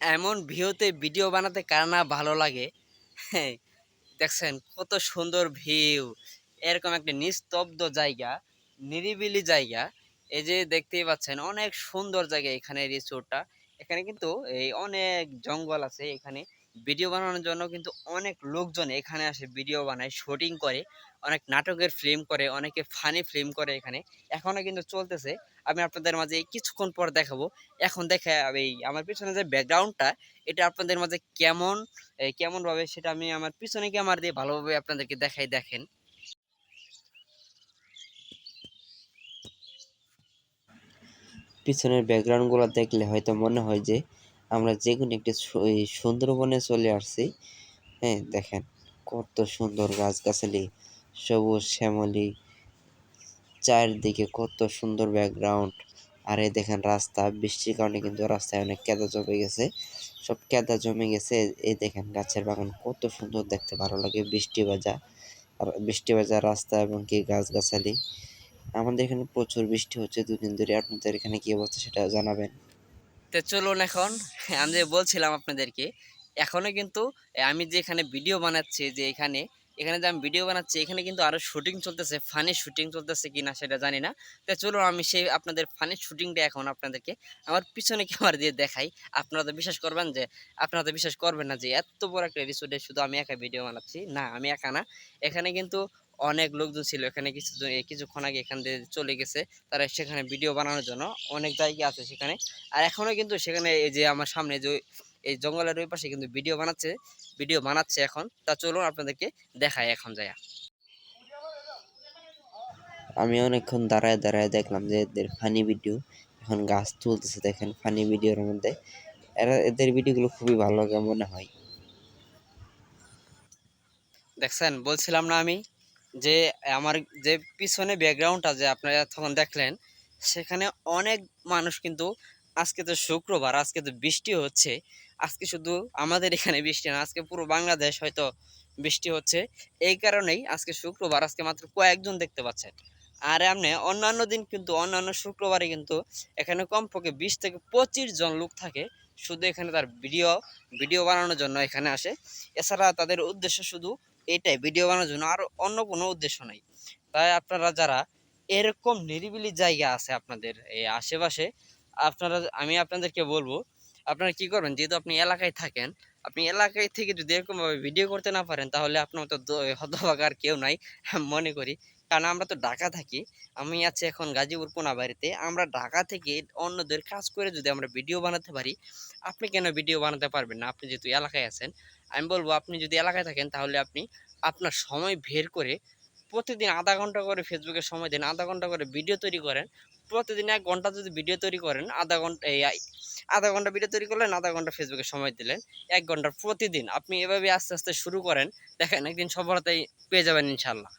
এমন ভিউতে ভিডিও বানাতে কার না ভালো লাগে? হ্যাঁ দেখছেন কত সুন্দর ভিউ। এরকম একটা নিস্তব্ধ জায়গা, নিরিবিলি জায়গা। এই যে দেখতেই পাচ্ছেন অনেক সুন্দর জায়গা এখানে রিসোর্টটা এখানে কিন্তু এই অনেক জঙ্গল আছে এখানে। ভিডিও বানানোর জন্য কিন্তু অনেক লোকজন এখানে আসে ভিডিও বানায় শুটিং করে, অনেক নাটকের ফিল্ম করে, অনেকে ফানি ফিল্ম করে এখানে। এখনও কিন্তু চলতেছে। আমি আপনাদের মাঝে কিছুক্ষণ পর দেখাবো। এখন দেখে এই আমার পিছনে যে ব্যাকগ্রাউন্ডটা এটা আপনাদের মাঝে কেমন এই কেমন ভাবে সেটা আমি আমার পিছনে ক্যামেরা দিয়ে ভালোভাবে আপনাদেরকে দেখাই দেখেন। পিছনের ব্যাকগ্রাউন্ডগুলো দেখলে হয়তো মনে হয় যে আমরা যে কোনো একটি সুন্দরবনে চলে আসছি। হ্যাঁ দেখেন কত সুন্দর গাছগাছালি, সবুজ শ্যামলি, চারদিকে কত সুন্দর ব্যাকগ্রাউন্ড আর এই দেখেন রাস্তা, বৃষ্টির কারণে কিন্তু রাস্তায় অনেক কেদা জমে গেছে। সব কেদা জমে গেছে। এই দেখেন গাছের বাগান কত সুন্দর দেখতে, ভালো লাগে। বৃষ্টি আর বৃষ্টি ভেজা রাস্তা এবং কি গাছগাছালি। আমাদের এখানে প্রচুর বৃষ্টি হচ্ছে দুদিন ধরে। আপনাদের এখানে কি অবস্থা সেটা জানাবেন। তো চলুন এখন আমি যে বলছিলাম আপনাদেরকে, এখনও কিন্তু আমি যে এখানে ভিডিও বানাচ্ছি, যে এখানে এখানে যে আমি ভিডিও বানাচ্ছি, এখানে কিন্তু আরও শুটিং চলতেছে ফানি শুটিং চলতেছে কিনা সেটা জানি না। তো চলুন আমি সেই আপনাদের ফানি শুটিংটা এখন আপনাদেরকে আমার পিছনে ক্যামেরা দিয়ে দেখাই। আপনারা তো বিশ্বাস করবেন যে, আপনারা তো বিশ্বাস করবেন না যে, এত বড় একটা রিসোর্টে শুধু আমি একা ভিডিও বানাচ্ছি। না, আমি একা না। এখানে কিন্তু অনেক লোকজন ছিল। এখানে কিছু কিছুক্ষণ আগে এখান দিয়ে চলে গেছে। তারা সেখানে ভিডিও বানানোর জন্য অনেক জায়গা আছে সেখানে। আর এখনও কিন্তু সেখানে এই যে আমার সামনে যে এই জঙ্গলের ওই পাশে কিন্তু ভিডিও বানাচ্ছে ভিডিও বানাচ্ছে এখন। তা চলুন আপনাদেরকে দেখায় এখন যায়। আমি অনেকক্ষণ দাঁড়ায় দাঁড়ায় দেখলাম যে এদের ফানি ভিডিও এখন গাছ তুলতেছে দেখেন ফানি ভিডিওর মধ্যে। এরা এদের ভিডিওগুলো খুবই ভালো লাগে মনে হয়। দেখছেন? বলছিলাম না আমি? যে আমার যে পিছনে ব্যাকগ্রাউন্ডটা যে আপনারা তখন দেখলেন, সেখানে অনেক মানুষ কিন্তু আজকে তো শুক্রবার, আজকে তো বৃষ্টি হচ্ছে। আজকে শুধু আমাদের এখানে বৃষ্টি না, আজকে পুরো বাংলাদেশ হয়তো বৃষ্টি হচ্ছে। এই কারণেই আজকে শুক্রবার, আজকে মাত্র কয়েকজন দেখতে পাচ্ছেন। আর এমনি অন্যান্য দিন কিন্তু, অন্যান্য শুক্রবারে কিন্তু এখানে কমপক্ষে বিশ থেকে পঁচিশ জন লোক থাকে। শুধু এখানে তার ভিডিও ভিডিও বানানোর জন্য এখানে আসে। এছাড়া তাদের উদ্দেশ্য শুধু এটাই ভিডিও বানানোর জন্য আর অন্য কোনো উদ্দেশ্য নাই। তাই আপনারা যারা এরকম নিরিবিলি জায়গা আছে আপনাদের এই আশেপাশে, আপনারা, আমি আপনাদেরকে বলব, আপনারা কি করবেন, যেহেতু আপনি এলাকায় থাকেন, আপনি এলাকায় থেকে যদি এরকমভাবে ভিডিও করতে না পারেন, তাহলে আপনার দ- হতভাগার কেউ নাই মনে করি। কারণ আমরা তো ঢাকা থাকি, আমি আছি এখন গাজীপুর কোনাবাড়িতে, আমরা ঢাকা থেকে অন্যদের কাজ করে যদি আমরা ভিডিও বানাতে পারি, আপনি কেন ভিডিও বানাতে পারবেন না? আপনি যেহেতু এলাকায় আছেন আমি বলব আপনি যদি এলাকায় থাকেন তাহলে আপনি আপনার সময় বের করে প্রতিদিন আধা ঘণ্টা করে ফেসবুকে সময় দেন, আধা ঘণ্টা করে ভিডিও তৈরি করেন। প্রতিদিন এক ঘণ্টা যদি ভিডিও তৈরি করেন, আধা ঘণ্টা এই আধা ঘণ্টা ভিডিও তৈরি করলেন, আধা ঘণ্টা ফেসবুকে সময় দিলেন, এক ঘণ্টা প্রতিদিন। আপনি এভাবে আস্তে আস্তে শুরু করেন, দেখেন একদিন সফলতাই পেয়ে যাবেন ইনশাল্লাহ